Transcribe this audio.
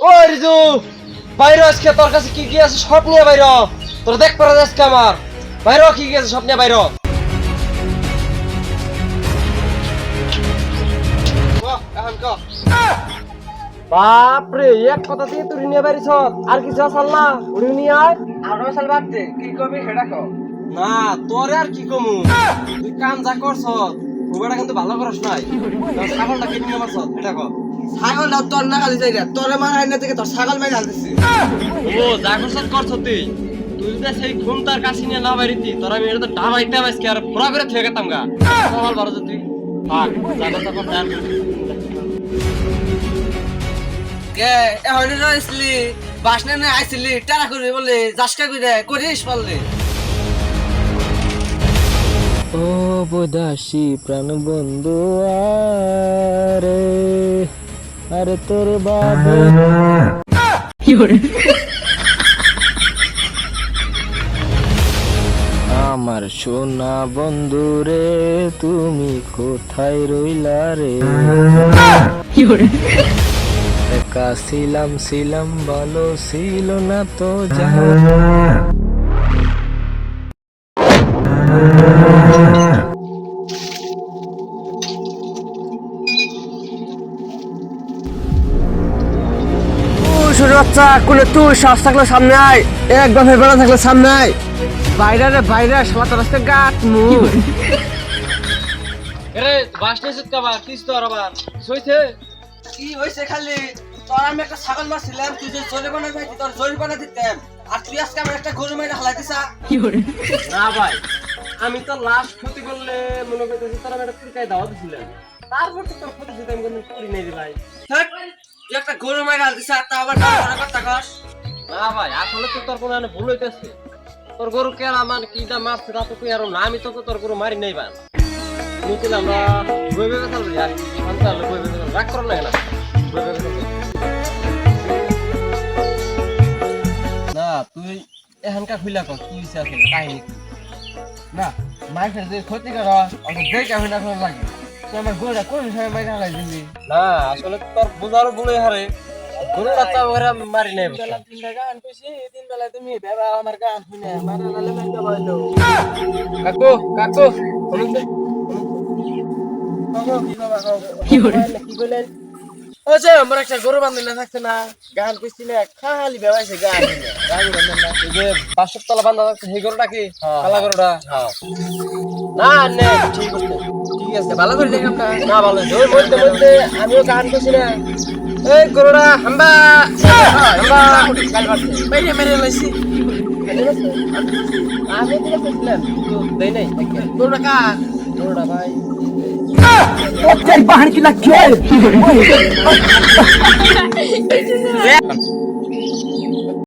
ও রিজু বাইরে আজকে তোর কাছে কি কি আছে সব নিয়ে বাইর। তোর দেখ পারা আজকে আমার। বাইরে কি কি আছে সব নিয়ে বাইর। বাপরে এক কথা দিয়ে তুই নিয়ে বাড়িছ আর কিছু আসাল না। উড়ি নিয়ে আয়। আরও সাল বাদ দে কি কবি সেটা কও না তোরে আর কি কমু? তুই কাম যা করছ খুব কিন্তু ভালো করস নাই। ছাগলটা কেটে নিয়ে মারছ এটা কর ছাগল দাও তোর না খালি যাই তোরে মারা না থেকে তোর ছাগল মাই ঢালতেছি ও যা করছ করছ তুই। তুই যদি সেই ঘুম তার কাছে নিয়ে না বাড়িতি তোর আমি এটা তো ডাবাইতে আজকে আর পুরা করে থেকে গেতাম গা। সকাল বারো তুই। থাক যা করছ কর ধ্যান কর। কে এখন বাসনে না আইছিলি। করবি বলে জাসকা করে করিস পারলে ও বোদাসী প্রাণ বন্ধু আরে। আরে তোর বাবু। আমার সোনা বন্ধু রে, তুমি কোথায় রইলা রে? একা ছিলাম ছিলাম, ভালো ছিল না তো যাও ছোট বাচ্চা কোলে তুই শ্বাস থাকলে সামনে আয়। একদম ফেরবেলা থাকলে সামনে আয়। বাইরে রে বাইরে শালা তোর আজকে গাত মু এরে বাস নিয়ে কাবার কিস তো আর আবার। সইছে? কি হইছে খালি? তোর আমি একটা ছাগল মারছিলাম তুই যে জরিমানা যাইতি তোর জরিমানা দিতাম। আর তুই আজকে আমার একটা গরু মেরে হালাই দিছা। না ভাই আমি তো লাস্ট ক্ষতি করলে মনে করতেছি তোর আমি একটা পুরকায় দাওয়া দিছিলাম। তারপর তো তোর ক্ষতি দিতে আমি কোনো করি নাই রে ভাই। একটা গরু হাল দিছা তা আবার কথা কস। না ভাই, আসলে তো তোর কোনো ভুল হইতেছে। তোর গরু কে আমার কিটা মারছে তা তো তুই আর আমি তোর গরু মারি নাই নতুন আমরা আর কথা রাগ না। না, তুই এখানকার কর কি হইছে আসলে কাহিনী না, মাইফের যে ক্ষতি কর অত লাগে আমার কোন সময় না আসলে তোর বুঝারও ভুলে হারে। গরুটা চাও করে মারি নাই? তিনটা গান কইছি তিন বেলা তুমি বেবা আমার গান শুনে মারা নালে মাইকা বাইলো। কাকু কাকু শুনুন তো। কি কইলেন ওছে আমার একটা গরু বান্ধলে থাকছে না। গান কইছি না খালি বেবাইছে গান। গান বান্ধন না। এই যে বাসের তলা বান্ধা থাকছে সেই গরুটা কি? হ্যাঁ। কালা গরুটা? না নে ঠিক আছে। ঠিক আছে ভালো করে দেখ আমরা। না ভালো। ওর মধ্যে মধ্যে আমিও গান কইছি না। এই গরুটা হাম্বা। হাম্বা। মেরে মেরে লাইছি। আমি দিকে কইছিলাম তো দেই নাই গরুটা কা ভাই।